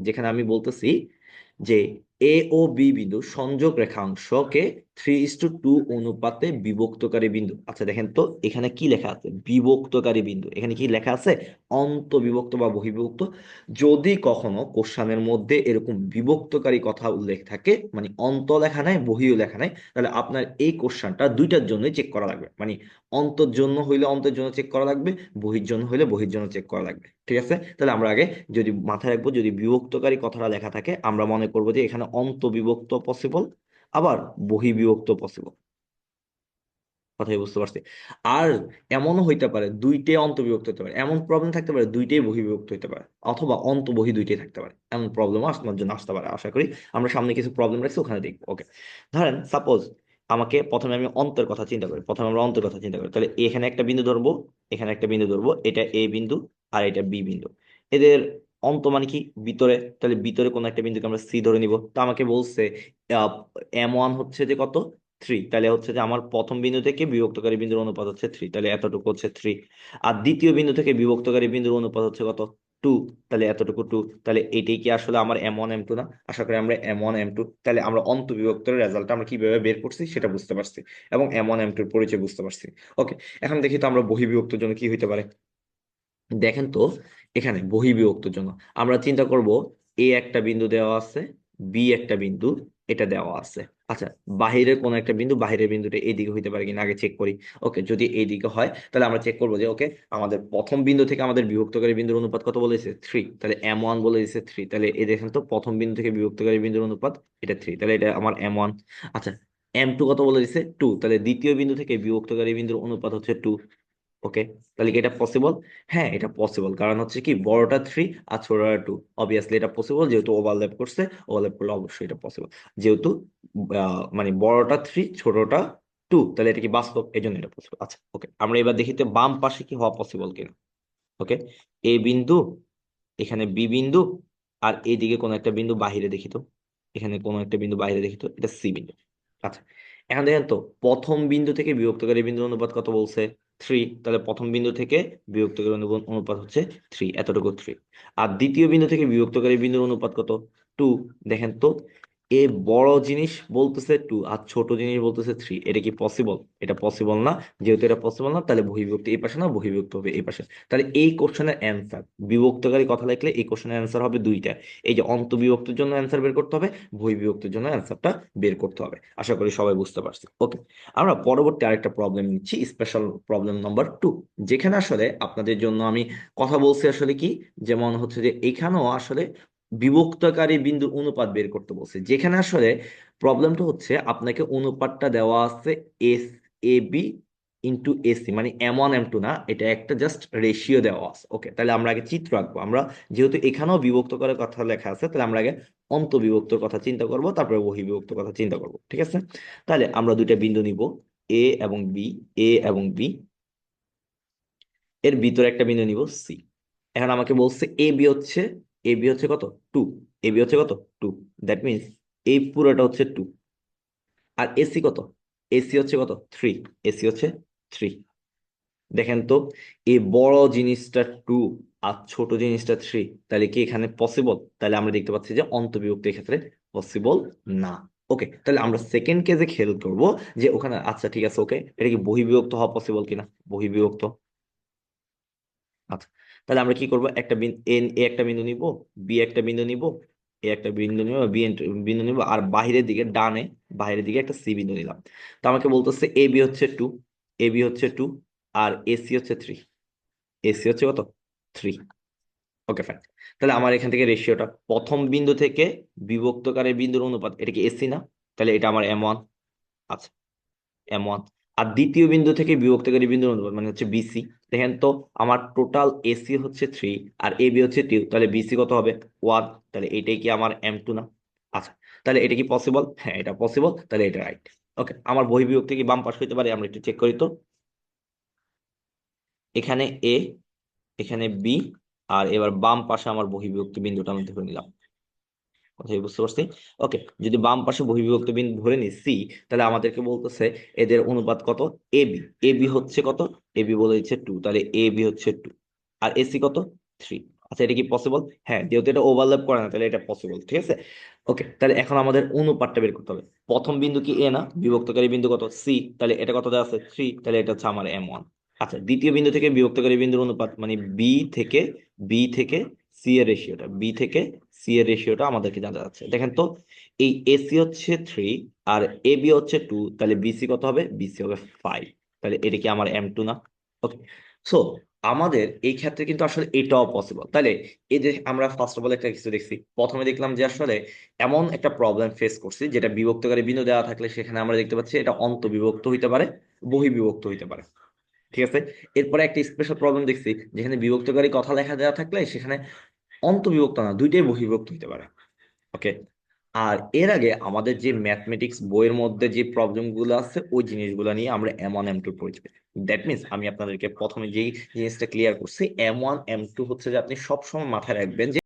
যেখানে আমি বলতেছি যে এ ও বি বিন্দু সংযোগ রেখাংশকে থ্রি ইস টু টু অনুপাতে বিভক্তকারী বিন্দু। আচ্ছা দেখেন তো, এখানে কি লেখা আছে? বিভক্তকারী বিন্দু। এখানে কি লেখা আছে? অন্ত বা বহিবিভক্ত যদি কখনো কোশ্চানের মধ্যে এরকম বিভক্তকারী কথা উল্লেখ থাকে মানে অন্ত লেখা নাই, বহিও লেখা নাই, তাহলে আপনার এই কোশ্চানটা দুইটার জন্যই চেক করা লাগবে। মানে অন্তর জন্য হইলে অন্তের জন্য চেক করা লাগবে, বহির জন্য হইলে বহির জন্য চেক করা লাগবে। ঠিক আছে? তাহলে আমরা আগে যদি মাথায় রাখব, যদি বিভক্তকারী কথাটা লেখা থাকে, আমরা মনে করব যে এখানে অন্ত বিভক্ত পসিবল আবার বহি বিভক্ত পসিবল কথাই বুঝতে পারছি। আর এমনও হইতে পারে দুইটাই অন্তর্বিভক্ত হতে পারে। এমন প্রবলেম থাকতে পারে, দুইটাই বহিবিভক্ত হতে পারে, অথবা অন্ত বহি দুইটাই থাকতে পারে। এমন প্রবলেম আপনার জন্য আসতে পারে, আশা করি। আমরা সামনে কিছু প্রবলেম রাখছি, ওখানে দেখব ওকে ধরেন সাপোজ আমাকে প্রথমে আমি অন্তর কথা চিন্তা করি, প্রথমে আমরা অন্তর কথা চিন্তা করি। তাহলে এখানে একটা বিন্দু ধরবো, এখানে একটা বিন্দু ধরবো, এটা এ বিন্দু আর এটা বি বিন্দু। এদের অন্ত মানে কি ভিতরে, তাহলে ভিতরে কোনো একটা বিন্দুকে আমরা সি ধরে নিব। তো আমাকে বলছে এম ওয়ান হচ্ছে যে কত? থ্রি তাহলে হচ্ছে যে আমার প্রথম বিন্দু থেকে বিভক্তকারী বিন্দুর অনুপাত হচ্ছে থ্রি তাহলে এতটুকু হচ্ছে থ্রি আর দ্বিতীয় বিন্দু থেকে বিভক্তকারী বিন্দুর অনুপাত হচ্ছে কত? টু তাহলে এতটুকু টু তাহলে এটাই কি আসলে আমার এম ওয়ান এম টু না? আশা করি আমরা এম ওয়ান এম টু তাহলে আমরা অন্ত বিভক্তের রেজাল্ট আমরা কীভাবে বের করছি সেটা বুঝতে পারছি এবং এম ওয়ান এম টুর পরিচয় বুঝতে পারছি। ওকে এখন দেখি তো আমরা বহিবিভক্তের জন্য কি হইতে পারে? দেখেন তো এখানে বহিবিভক্তের জন্য। আমরা চিন্তা করব এ একটা বিন্দু দেওয়া আছে বি একটা বিন্দু এটা দেওয়া আছে। আচ্ছা বাহিরের কোন একটা বিন্দু বাহিরের বিন্দুটা এইদিকে হইতে পারে কিনা আগে চেক করি। ওকে যদি এইদিকে হয়, তাহলে আমরা চেক করব যে ওকে আমাদের প্রথম বিন্দু থেকে আমাদের বিভক্তকারী বিন্দুর অনুপাত কত বলেছে থ্রি তাহলে এম ওয়ান বলে দিচ্ছে থ্রি তাহলে এই দেখেন তো, প্রথম বিন্দু থেকে বিভক্তকারী বিন্দুর অনুপাত এটা থ্রি তাহলে এটা আমার এম ওয়ান আচ্ছা এম টু কত বলে দিচ্ছে টু তাহলে দ্বিতীয় বিন্দু থেকে বিভক্তকারী বিন্দুর অনুপাত হচ্ছে টু ওকে তাহলে কি এটা পসিবল হ্যাঁ এটা পসিবল কারণ হচ্ছে কি, বড়টা থ্রি আর ছোটটা টু অবভিয়াসলি এটা পসিবল যেহেতু ওভারল্যাপ করছে ওভারল্যাপ করলে অবশ্যই এটা পসিবল যেহেতু মানে বড়টা থ্রি ছোটটা টু তাহলে এটা কি বাস্তব? এই জন্য এটা পসিবল আচ্ছা ওকে আমরা এবার দেখি তো বাম পাশে কি হওয়া পসিবল কিনা। ওকে এ বিন্দু, এখানে বি বিন্দু, আর এইদিকে কোনো একটা বিন্দু বাহিরে দেখি তো। এখানে কোনো একটা বিন্দু বাইরে দেখি তো, এটা সি বিন্দু। আচ্ছা এখন দেখেন তো, প্রথম বিন্দু থেকে বিভক্তকারী বিন্দু অনুপাত কত বলছে? থ্রি তাহলে প্রথম বিন্দু থেকে বিভক্তকারী অনু- অনুপাত হচ্ছে থ্রি এতটুকু থ্রি আর দ্বিতীয় বিন্দু থেকে বিভক্তকারী বিন্দুর অনুপাত কত? টু দেখেন তো এ বড় জিনিস বলতেছে টু আর ছোট জিনিস বলতেছে থ্রি এটা কি পসিবল এটা পসিবল না। যেহেতু এটা পসিবল না, তাহলে বহিবিভক্ত এই পাশে না বহিবিভক্ত হবে এই পাশে। তাহলে এই কোশ্চেনের অ্যান্সার বিভক্তকারী কথা লিখলে এই কোশ্চেনের অ্যান্সার হবে দুইটা। এই যে অন্তবিভক্তের জন্য অ্যান্সার বের করতে হবে বহিবিভক্তের জন্য অ্যান্সারটা বের করতে হবে। আশা করি সবাই বুঝতে পারছি। ওকে আমরা পরবর্তী আরেকটা প্রবলেম নিচ্ছি স্পেশাল প্রবলেম নাম্বার টু যেখানে আসলে আপনাদের জন্য আমি কথা বলছি আসলে কি? যেমন হচ্ছে যে এখানেও আসলে বিভক্তকারী বিন্দু অনুপাত বের করতে বলছে। যেখানে আসলে প্রবলেমটা হচ্ছে আপনাকে অনুপাতটা দেওয়া আছে as A B into AC মানে এম ওয়ান এম টু না, এটা একটা জাস্ট রেশিও দেওয়া আছে। ওকে তাহলে আমরা আগে চিত্র আঁকবো। আমরা যেহেতু এখানেও বিভক্ত করার কথা লেখা আছে, তাহলে আমরা আগে অন্ত বিভক্তর কথা চিন্তা করব, তারপরে বহি বিভক্তর কথা চিন্তা করব, ঠিক আছে? তাহলে আমরা দুইটা বিন্দু নিব এ এবং বি এ এবং বি এর ভিতরে একটা বিন্দু নিব সি এখন আমাকে বলছে এ বি হচ্ছে এ বি হচ্ছে কত? টু এ বি হচ্ছে কত? টু দ্যাট মিনস এই পুরোটা হচ্ছে টু আর এসি কত? এসি হচ্ছে কত? থ্রি এসি হচ্ছে থ্রি দেখেন তো, এই বড় জিনিসটা টু আর ছোট জিনিসটা থ্রি তাহলে কি এখানে পসিবল তাহলে আমরা দেখতে পাচ্ছি যে অন্তবিভক্তের ক্ষেত্রে পসিবল না। ওকে তাহলে আমরা সেকেন্ড কেসে খেয়াল করব যে ওখানে আচ্ছা ঠিক আছে ওকে এটা কি বহিবিভক্ত হওয়া পসিবল কিনা? বহিবিভক্ত আচ্ছা তাহলে আমরা কি করব? একটা বিন্দু এ এ একটা বিন্দু নিব, বি একটা বিন্দু নিব, এ একটা বিন্দু নিব, বি বিন্দু নিব, আর বাহিরের দিকে ডানে, বাহিরের দিকে একটা সি বিন্দু নিলাম। তো আমাকে বলতেছে এ বি হচ্ছে টু, এ বি হচ্ছে টু, আর এসি হচ্ছে থ্রি। এসি হচ্ছে কত? থ্রি। Okay, fine. তাহলে আমার এখান থেকে রেশিওটা প্রথম বিন্দু থেকে বিভক্তকারের বিন্দুর অনুপাত, এটা কি এসি না? তাহলে এটা আমার এম ওয়ান। আচ্ছা এম ওয়ান। আর দ্বিতীয় বিন্দু থেকে বিভক্তকারী বিন্দুর অনুপাত মানে হচ্ছে বিসি দেখেন তো আমার টোটাল এসি হচ্ছে থ্রি আর এ বি হচ্ছে টু তাহলে বিসি কত হবে? ওয়ান তাহলে এটাই কি আমার এম টু না? আচ্ছা তাহলে এটা কি পসিবল হ্যাঁ এটা পসিবল তাহলে এটা রাইট ওকে আমার বহিবিভক্তি কি বাম পাশ হইতে পারে, আমরা একটু চেক করি তো। এখানে এ এখানে বি আর এবার বাম পাশে আমার বহিবিভক্তি বিন্দুটা আমি ধরে নিলাম। কথাই বুঝতে পারছি? ওকে যদি বাম পাশে বহিবিভক্ত বিন্দু ধরে নিই সি তাহলে আমাদেরকে বলতেছে এদের অনুপাত কত? এ বি এ বি হচ্ছে কত? এ বি বলে দিচ্ছে টু তাহলে এ বি হচ্ছে টু আর এসি কত? থ্রি আচ্ছা এটা কি পসিবল হ্যাঁ যেহেতু এটা ওভারল্যাপ করে না, তাহলে এটা পসিবল ঠিক আছে? ওকে তাহলে এখন আমাদের অনুপাতটা বের করতে হবে। প্রথম বিন্দু কি এ না? বিভক্তকারী বিন্দু কত? সি তাহলে এটা কত দেওয়া আছে? থ্রি তাহলে এটা হচ্ছে আমার এম ওয়ান আচ্ছা দ্বিতীয় বিন্দু থেকে বিভক্তকারী বিন্দুর অনুপাত মানে বি থেকে বি থেকে সি এর রেশিওটা বি থেকে সি এর রেশিওটা আমাদেরকে জানা যাচ্ছে। দেখেন তো, এই এসি হচ্ছে থ্রি আর এ বি হচ্ছে টু তাহলে বিসি কত হবে? বিসি হবে ফাইভ তাহলে এটা কি আমার এম টু না? ওকে সো আমাদের এই ক্ষেত্রে কিন্তু আসলে এটাও পসিবল তাহলে এই যে আমরা ফার্স্ট অফ অল একটা কিছু দেখছি, প্রথমে দেখলাম যে আসলে এমন একটা প্রবলেম ফেস করছি, যেটা বিভক্তকারী বিন্দু দেওয়া থাকলে সেখানে আমরা দেখতে পাচ্ছি এটা অন্তবিভক্ত হইতে পারে বহিবিভক্ত হইতে পারে। ঠিক আছে? এরপরে একটা স্পেশাল প্রবলেম দেখছি, যেখানে বিভক্তকারী কথা লেখা দেওয়া থাকলে সেখানে অন্তবিভক্ত না, দুইটাই বহির্ভক্ত হইতে পারে। ওকে আর এর আগে আমাদের যে ম্যাথমেটিক্স বইয়ের মধ্যে যে প্রবলেমগুলো আছে, ওই জিনিসগুলো নিয়ে আমরা এম ওয়ান এম টু পড়েছি। দ্যাট মিনস আমি আপনাদেরকে প্রথমে যেই জিনিসটা ক্লিয়ার করছি এম ওয়ান এম টু হচ্ছে যে আপনি সবসময় মাথায় রাখবেন যে